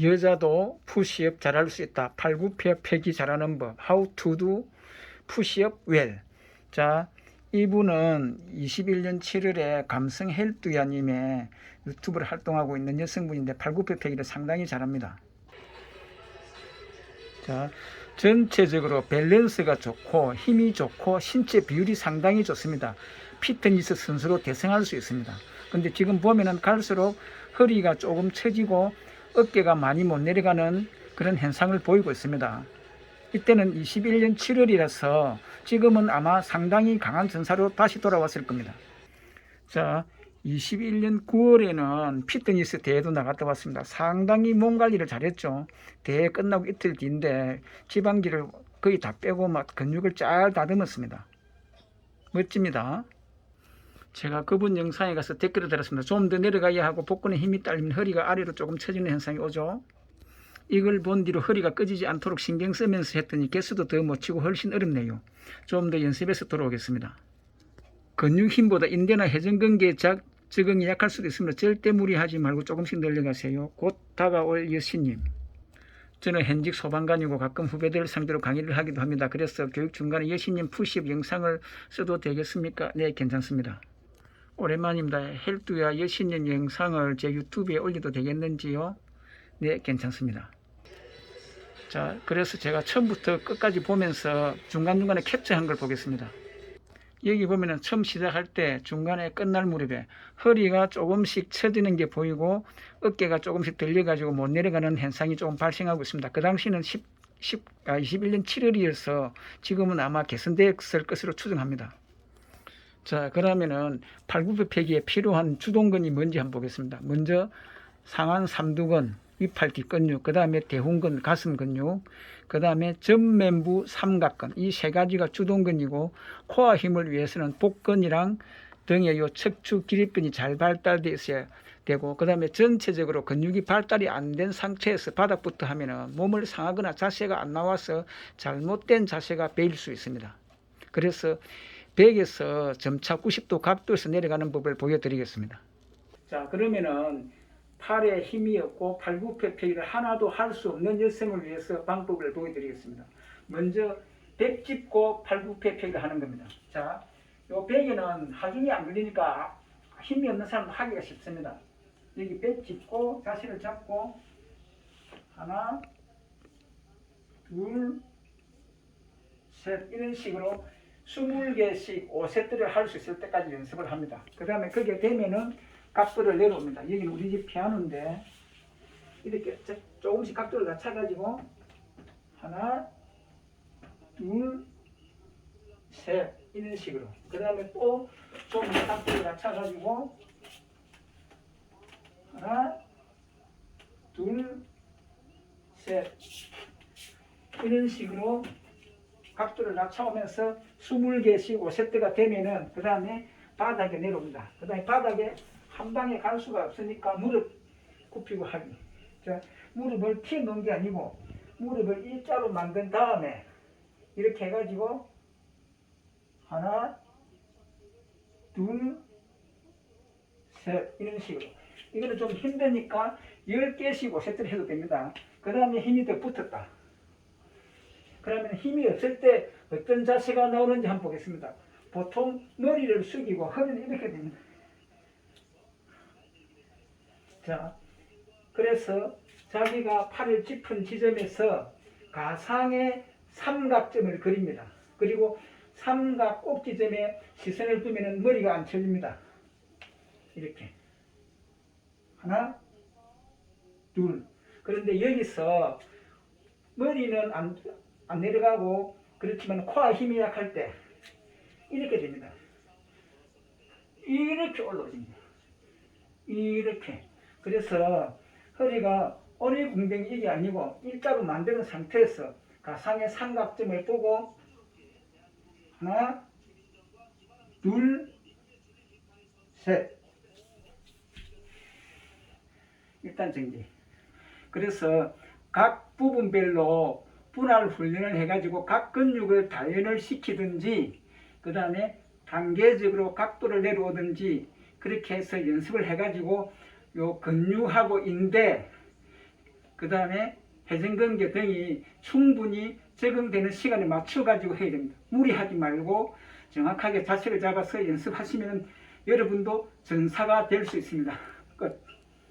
여자도 푸시업 잘할 수 있다. 팔굽혀 펴기 잘하는 법. How to do 푸시업 well. 자, 이분은 21년 7월에 감성 헬뚜야님의 유튜브를 활동하고 있는 여성분인데 팔굽혀 펴기를 상당히 잘합니다. 자, 전체적으로 밸런스가 좋고 힘이 좋고 신체 비율이 상당히 좋습니다. 피트니스 선수로 대성할 수 있습니다. 근데 지금 보면은 갈수록 허리가 조금 처지고 어깨가 많이 못 내려가는 그런 현상을 보이고 있습니다. 이때는 21년 7월이라서 지금은 아마 상당히 강한 전사로 다시 돌아왔을 겁니다. 자, 21년 9월에는 피트니스 대회도 나갔다 왔습니다. 상당히 몸 관리를 잘했죠. 대회 끝나고 이틀 뒤인데 지방기를 거의 다 빼고 막 근육을 잘 다듬었습니다. 멋집니다. 제가 그분 영상에 가서 댓글을 달았습니다. 좀 더 내려가야 하고 복근에 힘이 딸리면 허리가 아래로 조금 처지는 현상이 오죠. 이걸 본 뒤로 허리가 꺼지지 않도록 신경 쓰면서 했더니 개수도 더 못 치고 훨씬 어렵네요. 좀 더 연습해서 돌아오겠습니다. 근육 힘보다 인대나 회전근개 작, 적응이 약할 수도 있습니다. 절대 무리하지 말고 조금씩 늘려가세요. 곧 다가올 여신님. 저는 현직 소방관이고 가끔 후배들 상대로 강의를 하기도 합니다. 그래서 교육 중간에 여신님 푸시업 영상을 써도 되겠습니까? 네, 괜찮습니다. 오랜만입니다. 헬뚜야 여신님 영상을 제 유튜브에 올려도 되겠는지요? 네, 괜찮습니다. 자, 그래서 제가 처음부터 끝까지 보면서 중간중간에 캡처한 걸 보겠습니다. 여기 보면은 처음 시작할 때 중간에 끝날 무렵에 허리가 조금씩 처지는 게 보이고 어깨가 조금씩 들려가지고 못 내려가는 현상이 조금 발생하고 있습니다. 그 당시는 10, 10, 아, 21년 7월이어서 지금은 아마 개선되었을 것으로 추정합니다. 자, 그러면은 팔굽혀 펴기에 필요한 주동근이 뭔지 한번 보겠습니다. 먼저 상완 삼두근, 위팔 뒷근육, 그 다음에 대흉근, 가슴 근육, 그 다음에 전면부 삼각근 이 세 가지가 주동근이고 코어 힘을 위해서는 복근이랑 등의 요 척추 기립근이 잘 발달되어 있어야 되고 그 다음에 전체적으로 근육이 발달이 안 된 상태에서 바닥부터 하면은 몸을 상하거나 자세가 안 나와서 잘못된 자세가 베일 수 있습니다. 그래서 100에서 점차 90도 각도에서 내려가는 법을 보여드리겠습니다. 자 그러면은 팔에 힘이 없고 팔굽혀펴기를 하나도 할 수 없는 여성을 위해서 방법을 보여드리겠습니다. 먼저 백 짚고 팔굽혀펴기를 하는 겁니다. 자, 요 백에는 하중이 안 걸리니까 힘이 없는 사람은 하기가 쉽습니다. 여기 백 짚고 자세를 잡고 하나, 둘, 셋 이런 식으로 20개씩 5세트를 할 수 있을 때까지 연습을 합니다. 그 다음에 그게 되면은 각도를 내려옵니다. 여기는 우리 집 피아노인데 이렇게 자- 조금씩 각도를 낮춰가지고 하나, 둘, 셋 이런 식으로 그 다음에 또 좀 각도를 낮춰가지고 하나, 둘, 셋 이런 식으로 각도를 낮춰오면서 20개씩 5세트가 되면은 그 다음에 바닥에 내려옵니다. 그 다음에 바닥에 한 방에 갈 수가 없으니까 무릎 굽히고 하기. 자, 무릎을 피 넣은 게 아니고 무릎을 일자로 만든 다음에 이렇게 해가지고 하나, 둘, 셋 이런 식으로. 이거는 좀 힘드니까 10개씩 5세트를 해도 됩니다. 그 다음에 힘이 더 붙었다. 그러면 힘이 없을 때 어떤 자세가 나오는지 한번 보겠습니다. 보통 머리를 숙이고 허리는 이렇게 됩니다. 자, 그래서 자기가 팔을 짚은 지점에서 가상의 삼각점을 그립니다. 그리고 삼각 꼭지점에 시선을 두면 머리가 안 쳐집니다. 이렇게. 하나, 둘. 그런데 여기서 머리는 안, 안 내려가고 그렇지만 코와 힘이 약할 때 이렇게 됩니다. 이렇게 올라옵니다. 이렇게. 그래서 허리가 오리궁뎅이 이게 아니고 일자로 만드는 상태에서 가상의 삼각점을 보고 하나, 둘, 셋. 일단 정리. 그래서 각 부분별로 분할 훈련을 해가지고 각 근육을 단련을 시키든지 그 다음에 단계적으로 각도를 내려오든지 그렇게 해서 연습을 해가지고 요 근육하고 인대 그 다음에 회전근개 등이 충분히 적응되는 시간에 맞춰 가지고 해야 됩니다. 무리하지 말고 정확하게 자세를 잡아서 연습하시면 여러분도 전사가 될 수 있습니다. 끝.